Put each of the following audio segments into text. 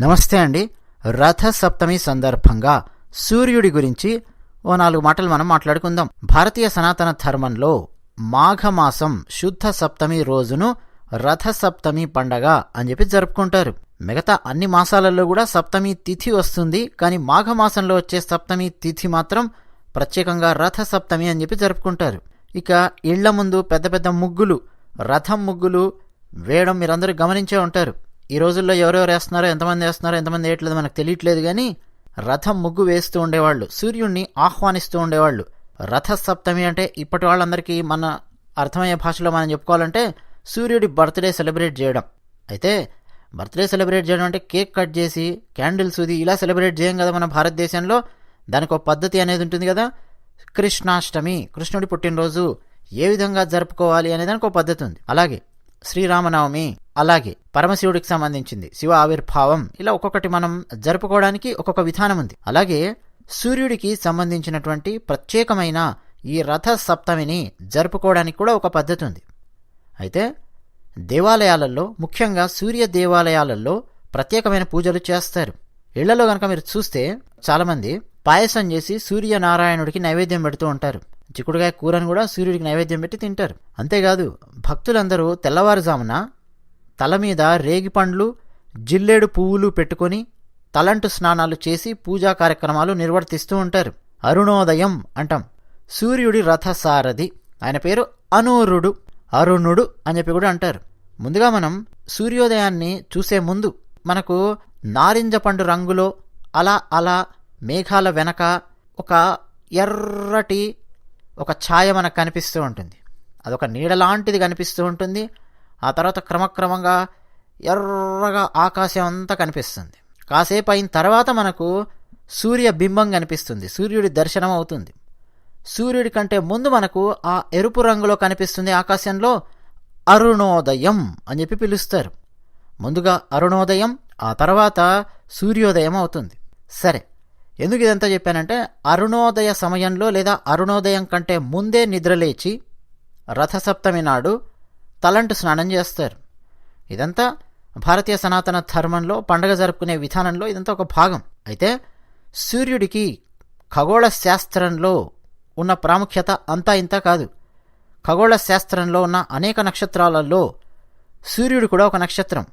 నమస్తే అండి. రథ సప్తమి సందర్భంగా సూర్యుడి గురించి ఓ నాలుగు మాటలు మనం మాట్లాడుకుందాం. భారతీయ సనాతన ధర్మంలో మాఘమాసం శుద్ధ సప్తమి రోజును రథ సప్తమి పండగ అని చెప్పి జరుపుకుంటారు. మిగతా అన్ని మాసాలలో కూడా సప్తమి తిథి వస్తుంది. కానీ మాఘమాసంలో వచ్చే సప్తమి తిథి మాత్రం ప్రత్యేకంగా రథ సప్తమి అని చెప్పి జరుపుకుంటారు. ఇక ఇళ్ళ ముందు పెద్ద పెద్ద ముగ్గులు రథం ముగ్గులు వేయడం మీరందరూ గమనించే ఉంటారు. ఈ రోజుల్లో ఎవరెవరు వేస్తున్నారో ఎంతమంది వేస్తున్నారో ఎంతమంది వేయట్లేదు మనకు తెలియట్లేదు కానీ రథం ముగ్గు వేస్తూ ఉండేవాళ్ళు సూర్యుడిని ఆహ్వానిస్తూ ఉండేవాళ్ళు. రథ సప్తమి అంటే ఇప్పటి వాళ్ళందరికీ మన అర్థమయ్యే భాషలో మనం చెప్పుకోవాలంటే సూర్యుడి బర్త్డే సెలబ్రేట్ చేయడం. అయితే బర్త్డే సెలబ్రేట్ చేయడం అంటే కేక్ కట్ చేసి క్యాండిల్స్ ఇది ఇలా సెలబ్రేట్ చేయం కదా మన భారతదేశంలో. దానికి ఒక పద్ధతి అనేది ఉంటుంది కదా కృష్ణాష్టమి. కృష్ణుడి పుట్టినరోజు ఏ విధంగా జరుపుకోవాలి అనే దానికి ఒక పద్ధతి ఉంది. అలాగే శ్రీరామనవమి. అలాగే పరమశివుడికి సంబంధించింది శివ ఆవిర్భావం. ఇలా ఒక్కొక్కటి మనం జరుపుకోవడానికి ఒక్కొక్క విధానం ఉంది. అలాగే సూర్యుడికి సంబంధించినటువంటి ప్రత్యేకమైన ఈ రథ సప్తమిని జరుపుకోవడానికి కూడా ఒక పద్ధతి ఉంది. అయితే దేవాలయాలలో ముఖ్యంగా సూర్య దేవాలయాలలో ప్రత్యేకమైన పూజలు చేస్తారు. ఇళ్ళలో గనక మీరు చూస్తే చాలామంది పాయసం చేసి సూర్యనారాయణుడికి నైవేద్యం పెడుతూ ఉంటారు. చిక్కుడుగాయ కూరను కూడా సూర్యుడికి నైవేద్యం పెట్టి తింటారు. అంతేకాదు భక్తులందరూ తెల్లవారుజామున తల మీద రేగి పండ్లు జిల్లేడు పువ్వులు పెట్టుకొని తలంటు స్నానాలు చేసి పూజా కార్యక్రమాలు నిర్వర్తిస్తూ ఉంటారు. అరుణోదయం అంటాం. సూర్యుడి రథసారథి. ఆయన పేరు అనూరుడు. అరుణుడు అని చెప్పి కూడా అంటారు. ముందుగా మనం సూర్యోదయాన్ని చూసే ముందు మనకు నారింజ పండు రంగులో అలా అలా మేఘాల వెనక ఒక ఎర్రటి ఒక ఛాయ మనకు కనిపిస్తూ ఉంటుంది. అదొక నీడలాంటిది కనిపిస్తూ ఉంటుంది. ఆ తర్వాత క్రమక్రమంగా ఎర్రగా ఆకాశం అంతా కనిపిస్తుంది. కాసేపు అయిన తర్వాత మనకు సూర్య బింబం కనిపిస్తుంది. సూర్యుడి దర్శనం అవుతుంది. సూర్యుడి కంటే ముందు మనకు ఆ ఎరుపు రంగులో కనిపిస్తుంది ఆకాశంలో అరుణోదయం అని చెప్పి పిలుస్తారు. ముందుగా అరుణోదయం ఆ తర్వాత సూర్యోదయం అవుతుంది. సరే ఎందుకు ఇదంతా చెప్పానంటే అరుణోదయ సమయంలో లేదా అరుణోదయం కంటే ముందే నిద్రలేచి రథసప్తమి నాడు తలంటు స్నానం చేస్తారు. ఇదంతా భారతీయ సనాతన ధర్మంలో పండగ జరుపుకునే విధానంలో ఇదంతా ఒక భాగం. అయితే సూర్యుడికి ఖగోళ శాస్త్రంలో ఉన్న ప్రాముఖ్యత అంతా ఇంత కాదు. ఖగోళ శాస్త్రంలో ఉన్న అనేక నక్షత్రాలలో సూర్యుడు కూడా ఒక నక్షత్రం.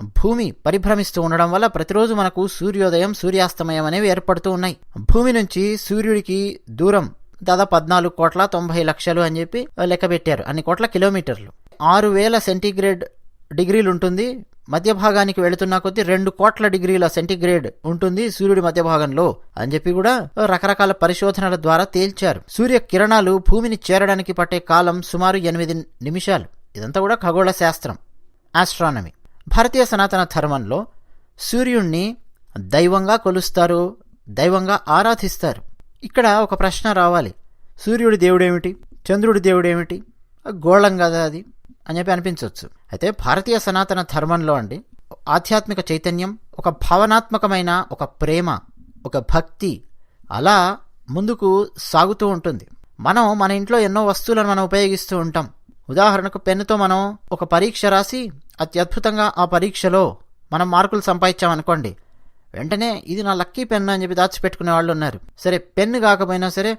భూమి పరిభ్రమిస్తూ ఉండడం వల్ల ప్రతిరోజు మనకు సూర్యోదయం సూర్యాస్తమయం అనేవి ఏర్పడుతూ ఉన్నాయి. భూమి నుంచి సూర్యుడికి దూరం దాదాపు పద్నాలుగు కోట్ల తొంభై లక్షలు అని చెప్పి లెక్క పెట్టారు. అన్ని కోట్ల కిలోమీటర్లు. ఆరు వేల సెంటీగ్రేడ్ డిగ్రీలు ఉంటుంది. మధ్య భాగానికి వెళుతున్న కొద్దీ రెండు కోట్ల డిగ్రీల సెంటీగ్రేడ్ ఉంటుంది సూర్యుడి మధ్య భాగంలో అని చెప్పి కూడా రకరకాల పరిశోధనల ద్వారా తేల్చారు. సూర్య కిరణాలు భూమిని చేరడానికి పట్టే కాలం సుమారు ఎనిమిది నిమిషాలు. ఇదంతా కూడా ఖగోళ శాస్త్రం ఆస్ట్రానమీ భారతీయ సనాతన ధర్మంలో సూర్యుణ్ణి దైవంగా కొలుస్తారు దైవంగా ఆరాధిస్తారు. ఇక్కడ ఒక ప్రశ్న రావాలి. సూర్యుడి దేవుడేమిటి? చంద్రుడి దేవుడేమిటి? గోళం కదా అది అని చెప్పి అనిపించవచ్చు. అయితే భారతీయ సనాతన ధర్మంలో అండి ఆధ్యాత్మిక చైతన్యం ఒక భావనాత్మకమైన ఒక ప్రేమ ఒక భక్తి అలా ముందుకు సాగుతూ ఉంటుంది. మనం మన ఇంట్లో ఎన్నో వస్తువులను మనం ఉపయోగిస్తూ ఉంటాం. ఉదాహరణకు పెన్నుతో మనం ఒక పరీక్ష రాసి అత్యద్భుతంగా ఆ పరీక్షలో మనం మార్కులు సంపాదించామనుకోండి వెంటనే ఇది నా లక్కీ పెన్ అని చెప్పి దాచిపెట్టుకునే వాళ్ళు ఉన్నారు. సరే పెన్ను కాకపోయినా సరే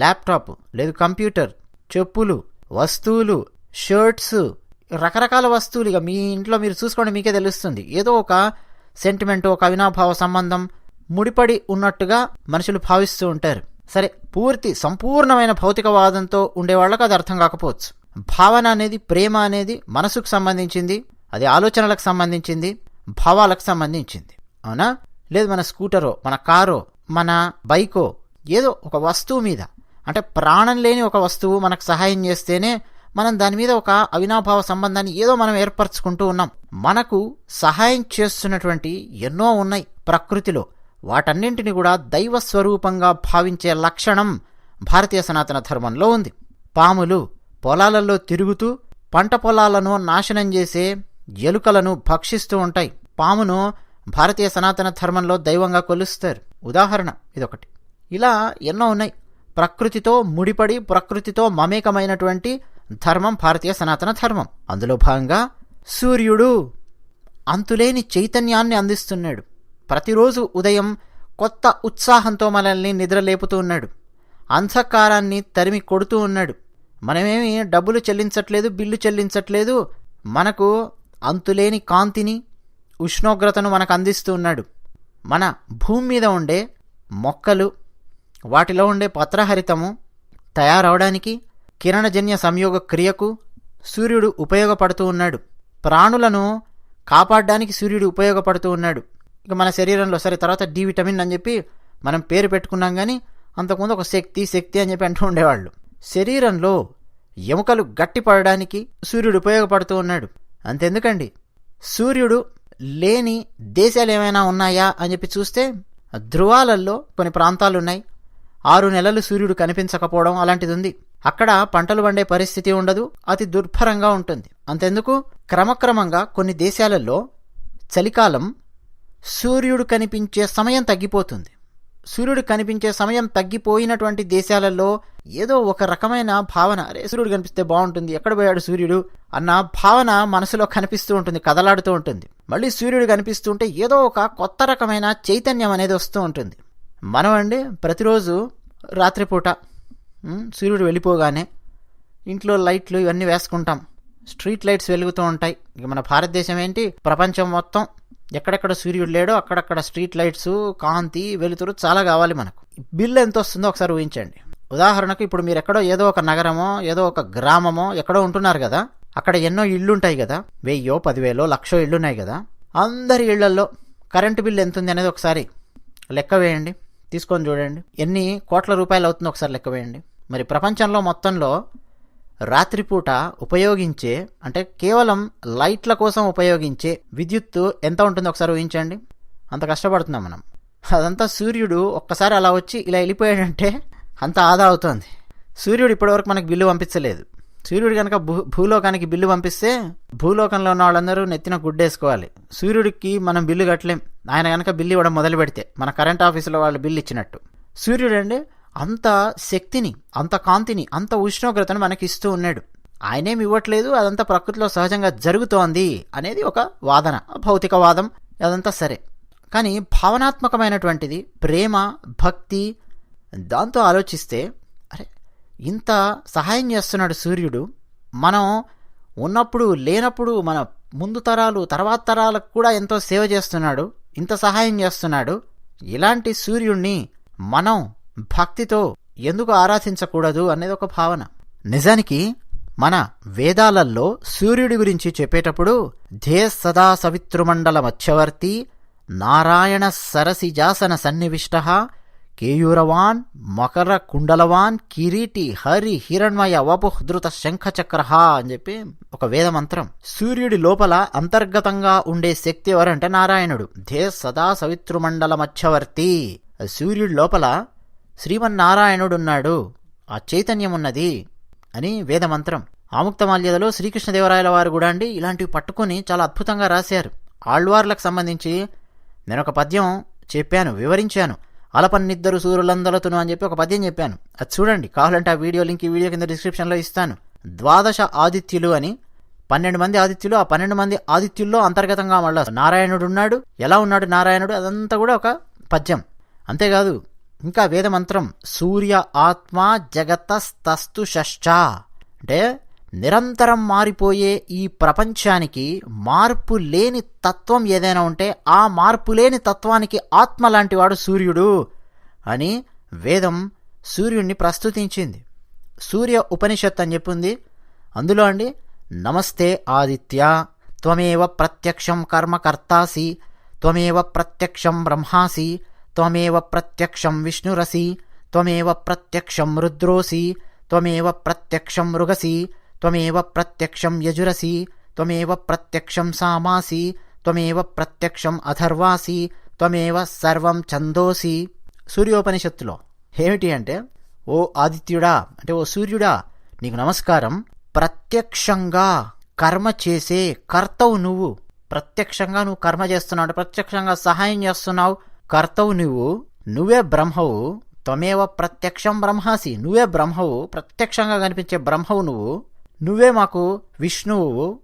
ల్యాప్టాప్ లేదు కంప్యూటర్ చెప్పులు వస్తువులు షర్ట్స్ రకరకాల వస్తువులు ఇక మీ ఇంట్లో మీరు చూసుకోండి మీకే తెలుస్తుంది. ఏదో ఒక సెంటిమెంట్ ఒక అవినాభావ సంబంధం ముడిపడి ఉన్నట్టుగా మనుషులు భావిస్తూ ఉంటారు. సరే పూర్తి సంపూర్ణమైన భౌతికవాదంతో ఉండేవాళ్ళకు అది అర్థం కాకపోవచ్చు. భావన అనేది ప్రేమ అనేది మనసుకు సంబంధించింది. అది ఆలోచనలకు సంబంధించింది భావాలకు సంబంధించింది. అవునా? లేదు మన స్కూటరో మన కారో మన బైకో ఏదో ఒక వస్తువు మీద. అంటే ప్రాణం లేని ఒక వస్తువు మనకు సహాయం చేస్తేనే మనం దాని మీద ఒక అవినాభావ సంబంధాన్ని ఏదో మనం ఏర్పరచుకుంటూ ఉన్నాం. మనకు సహాయం చేస్తున్నటువంటి ఎన్నో ఉన్నాయి ప్రకృతిలో. వాటన్నింటిని కూడా దైవ స్వరూపంగా భావించే లక్షణం భారతీయ సనాతన ధర్మంలో ఉంది. పాములు పొలాలలో తిరుగుతూ పంట పొలాలను నాశనం చేసే ఎలుకలను భక్షిస్తూ ఉంటాయి. పామును భారతీయ సనాతన ధర్మంలో దైవంగా కొలుస్తారు. ఉదాహరణ ఇదొకటి. ఇలా ఎన్నో ఉన్నాయి. ప్రకృతితో ముడిపడి ప్రకృతితో మమేకమైనటువంటి ధర్మం భారతీయ సనాతన ధర్మం. అందులో భాగంగా సూర్యుడు అంతులేని చైతన్యాన్ని అందిస్తున్నాడు. ప్రతిరోజు ఉదయం కొత్త ఉత్సాహంతో మనల్ని నిద్రలేపుతూ ఉన్నాడు. అంధకారాన్ని తరిమి కొడుతూ ఉన్నాడు. మనమేమి డబ్బులు చెల్లించట్లేదు బిల్లు చెల్లించట్లేదు. మనకు అంతులేని కాంతిని ఉష్ణోగ్రతను మనకు అందిస్తూ ఉన్నాడు. మన భూమి మీద ఉండే మొక్కలు వాటిలో ఉండే పత్రహరితము తయారవడానికి కిరణజన్య సంయోగ క్రియకు సూర్యుడు ఉపయోగపడుతూ ఉన్నాడు. ప్రాణులను కాపాడడానికి సూర్యుడు ఉపయోగపడుతూ ఉన్నాడు. ఇక మన శరీరంలో సరే తర్వాత డి విటమిన్ అని చెప్పి మనం పేరు పెట్టుకున్నాం కానీ అంతకుముందు ఒక శక్తి శక్తి అని చెప్పి అంటూ ఉండేవాళ్ళు. శరీరంలో ఎముకలు గట్టిపడడానికి సూర్యుడు ఉపయోగపడుతూ ఉన్నాడు. అంతెందుకండి. సూర్యుడు లేని దేశాలు ఏమైనా ఉన్నాయా అని చెప్పి చూస్తే ధృవాలల్లో కొన్ని ప్రాంతాలు ఉన్నాయి ఆరు నెలలు సూర్యుడు కనిపించకపోవడం అలాంటిది ఉంది అక్కడ పంటలు పండే పరిస్థితి ఉండదు అతి దుర్భరంగా ఉంటుంది. అంతెందుకు? క్రమక్రమంగా కొన్ని దేశాలలో చలికాలం సూర్యుడు కనిపించే సమయం తగ్గిపోతుంది. సూర్యుడు కనిపించే సమయం తగ్గిపోయినటువంటి దేశాలలో ఏదో ఒక రకమైన భావన. అరే సూర్యుడు కనిపిస్తే బాగుంటుంది. ఎక్కడ పోయాడు సూర్యుడు? అన్న భావన మనసులో కనిపిస్తూ ఉంటుంది కదలాడుతూ ఉంటుంది. మళ్ళీ సూర్యుడు కనిపిస్తుంటే ఏదో ఒక కొత్త రకమైన చైతన్యం అనేది వస్తూ ఉంటుంది. మనం అండి ప్రతిరోజు రాత్రిపూట సూర్యుడు వెళ్ళిపోగానే ఇంట్లో లైట్లు ఇవన్నీ వేసుకుంటాం. స్ట్రీట్ లైట్స్ వెలుగుతూ ఉంటాయి. ఇక మన భారతదేశం ఏంటి? ప్రపంచం మొత్తం ఎక్కడెక్కడ సూర్యుడు లేడో అక్కడక్కడ స్ట్రీట్ లైట్స్ కాంతి వెలుతురు చాలా కావాలి మనకు. బిల్లు ఎంత వస్తుందో ఒకసారి ఊహించండి. ఉదాహరణకు ఇప్పుడు మీరు ఎక్కడో ఏదో ఒక నగరమో ఏదో ఒక గ్రామమో ఎక్కడో ఉంటున్నారు కదా అక్కడ ఎన్నో ఇళ్ళు ఉంటాయి కదా వెయ్యో పదివేలో లక్షో ఇళ్ళు ఉన్నాయి కదా అందరి ఇళ్ళలో కరెంటు బిల్లు ఎంత ఉంది అనేది ఒకసారి లెక్క వేయండి. తీసుకొని చూడండి. ఎన్ని కోట్ల రూపాయలు అవుతుందో ఒకసారి లెక్క వేయండి. మరి ప్రపంచంలో మొత్తంలో రాత్రిపూట ఉపయోగించే అంటే కేవలం లైట్ల కోసం ఉపయోగించే విద్యుత్తు ఎంత ఉంటుందో ఒకసారి ఊహించండి. అంత కష్టపడుతున్నాం మనం. అదంతా సూర్యుడు ఒక్కసారి అలా వచ్చి ఇలా వెళ్ళిపోయాడంటే అంత ఆదా అవుతుంది. సూర్యుడు ఇప్పటివరకు మనకు బిల్లు పంపించలేదు. సూర్యుడు కనుక భూ భూలోకానికి బిల్లు పంపిస్తే భూలోకంలో ఉన్న వాళ్ళందరూ నెత్తిన గుడ్డేసుకోవాలి. సూర్యుడికి మనం బిల్లు కట్టలేం. ఆయన కనుక బిల్లు ఇవ్వడం మొదలు పెడితే మన కరెంట్ ఆఫీసులో వాళ్ళు బిల్లు ఇచ్చినట్టు. సూర్యుడు అండి అంత శక్తిని అంత కాంతిని అంత ఉష్ణోగ్రతను మనకి ఇస్తూ ఉన్నాడు. ఆయనేం ఇవ్వట్లేదు అదంతా ప్రకృతిలో సహజంగా జరుగుతోంది అనేది ఒక వాదన భౌతిక వాదం అదంతా సరే. కానీ భావనాత్మకమైనటువంటిది ప్రేమ భక్తి దాంతో ఆలోచిస్తే అరే ఇంత సహాయం చేస్తున్నాడు సూర్యుడు. మనం ఉన్నప్పుడు లేనప్పుడు మన ముందు తరాలు తర్వాత తరాలకు కూడా ఎంతో సేవ చేస్తున్నాడు ఇంత సహాయం చేస్తున్నాడు. ఇలాంటి సూర్యుణ్ణి మనం భక్తితో ఎందుకు ఆరాధించకూడదు అనేది ఒక భావన. నిజానికి మన వేదాలల్లో సూర్యుడి గురించి చెప్పేటప్పుడు ధే సదా సవితృమండల మధ్యవర్తి నారాయణ సరసిజాసన సన్నివిష్ట కేయూరవాన్ మకర కుండలవాన్ కిరీటి హరి హిరణ్మయ వపుహృత శంఖచక్ర అని చెప్పి ఒక వేదమంత్రం సూర్యుడి లోపల అంతర్గతంగా ఉండే శక్తి ఎవరంటే నారాయణుడు. ధే సదా సవితృమండల మధ్యవర్తి. సూర్యుడి లోపల శ్రీమన్నారాయణుడున్నాడు. ఆ చైతన్యం ఉన్నది అని వేదమంత్రం. ఆముక్తమాల్యదలో శ్రీకృష్ణదేవరాయల వారు కూడా అండి ఇలాంటివి పట్టుకొని చాలా అద్భుతంగా రాశారు. ఆళ్వార్లకు సంబంధించి నేను ఒక పద్యం చెప్పాను వివరించాను. అలపన్నిద్దరు సూర్యులందలతును అని చెప్పి ఒక పద్యం చెప్పాను. అది చూడండి కావాలంటే ఆ వీడియో లింక్ ఈ వీడియో కింద డిస్క్రిప్షన్లో ఇస్తాను. ద్వాదశ ఆదిత్యులు అని. పన్నెండు మంది ఆదిత్యులు ఆ పన్నెండు మంది ఆదిత్యుల్లో అంతర్గతంగా మళ్ళా నారాయణుడు ఉన్నాడు ఎలా ఉన్నాడు నారాయణుడు అదంతా కూడా ఒక పద్యం. అంతేకాదు ఇంకా వేదమంత్రం సూర్య ఆత్మ జగతస్తస్తు షష్ట అంటే నిరంతరం మారిపోయే ఈ ప్రపంచానికి మార్పు లేని తత్వం ఏదైనా ఉంటే ఆ మార్పు లేని తత్వానికి ఆత్మ లాంటివాడు సూర్యుడు అని వేదం సూర్యుణ్ణి ప్రస్తుతించింది. సూర్య ఉపనిషత్ అని చెప్పింది. అందులో అండి నమస్తే ఆదిత్య త్వమేవ ప్రత్యక్షం కర్మకర్తాసి త్వమేవ ప్రత్యక్షం బ్రహ్మాసి త్వమేవ ప్రత్యక్షం విష్ణురసి త్వమేవ ప్రత్యక్షం రుద్రోసి త్వమేవ ప్రత్యక్షం మృగసి త్వమేవ ప్రత్యక్షం యజురసి త్వమేవ ప్రత్యక్షం సామాసి త్వమేవ ప్రత్యక్షం అథర్వాసి త్వమేవ సర్వం ఛందోసి సూర్యోపనిషత్తులో ఏమిటి అంటే ఓ ఆదిత్యుడా అంటే ఓ సూర్యుడా నీకు నమస్కారం. ప్రత్యక్షంగా కర్మ చేసే కర్తవు నువ్వు. ప్రత్యక్షంగా నువ్వు కర్మ చేస్తున్నావు అంటే ప్రత్యక్షంగా సహాయం చేస్తున్నావు. కర్తవు నువ్వు నువ్వే బ్రహ్మవు త్వమేవ ప్రత్యక్షం బ్రహ్మాసి నువ్వే బ్రహ్మవు ప్రత్యక్షంగా కనిపించే బ్రహ్మవు నువ్వు నువ్వే మాకు విష్ణువు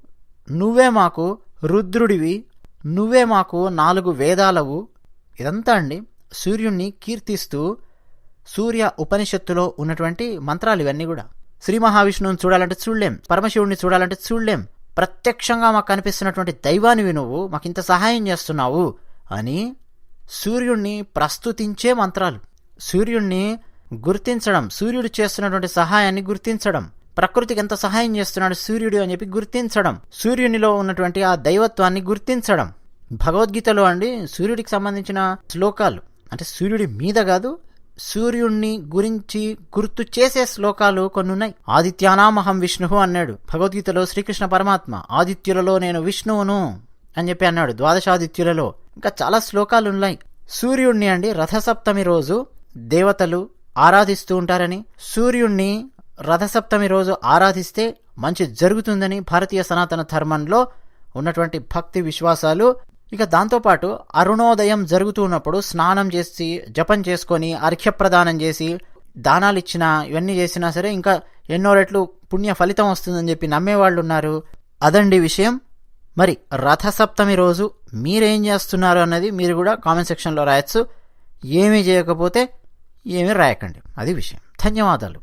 నువ్వే మాకు రుద్రుడివి నువ్వే మాకు నాలుగు వేదాలవు. ఇదంతా అండి సూర్యుణ్ణి కీర్తిస్తూ సూర్య ఉపనిషత్తులో ఉన్నటువంటి మంత్రాలు ఇవన్నీ కూడా. శ్రీ మహావిష్ణువుని చూడాలంటే చూడలేం పరమశివుణ్ణి చూడాలంటే చూడలేం. ప్రత్యక్షంగా మాకు కనిపిస్తున్నటువంటి దైవానివి నువ్వు మాకు ఇంత సహాయం చేస్తున్నావు అని సూర్యుణ్ణి ప్రస్తుతించే మంత్రాలు. సూర్యుణ్ణి గుర్తించడం సూర్యుడు చేస్తున్నటువంటి సహాయాన్ని గుర్తించడం. ప్రకృతికి ఎంత సహాయం చేస్తున్నాడు సూర్యుడు అని చెప్పి గుర్తించడం. సూర్యునిలో ఉన్నటువంటి ఆ దైవత్వాన్ని గుర్తించడం. భగవద్గీతలో అండి సూర్యుడికి సంబంధించిన శ్లోకాలు. అంటే సూర్యుడి మీద కాదు సూర్యుణ్ణి గురించి గుర్తు చేసే శ్లోకాలు కొన్ని ఉన్నాయి ఆదిత్యానామహం విష్ణువు అన్నాడు. భగవద్గీతలో శ్రీకృష్ణ పరమాత్మ ఆదిత్యులలో నేను విష్ణువును అని చెప్పి అన్నాడు. ద్వాదశాదిత్యులలో. ఇంకా చాలా శ్లోకాలు ఉన్నాయి సూర్యుణ్ణి అండి రథసప్తమి రోజు దేవతలు ఆరాధిస్తూ ఉంటారని సూర్యుణ్ణి రథసప్తమి రోజు ఆరాధిస్తే మంచి జరుగుతుందని భారతీయ సనాతన ధర్మంలో ఉన్నటువంటి భక్తి విశ్వాసాలు. ఇక దాంతోపాటు అరుణోదయం జరుగుతూ ఉన్నప్పుడు స్నానం చేసి జపం చేసుకొని అర్ఘ్యప్రదానం చేసి దానాలు ఇచ్చినా ఇవన్నీ చేసినా సరే ఇంకా ఎన్నో రెట్లు పుణ్య ఫలితం వస్తుందని చెప్పి నమ్మేవాళ్ళు ఉన్నారు. అదండి విషయం. మరి రథసప్తమి రోజు మీరేం చేస్తున్నారు అన్నది మీరు కూడా కామెంట్ సెక్షన్లో రాయొచ్చు. ఏమీ చేయకపోతే ఏమీ రాయకండి. అది విషయం. ధన్యవాదాలు.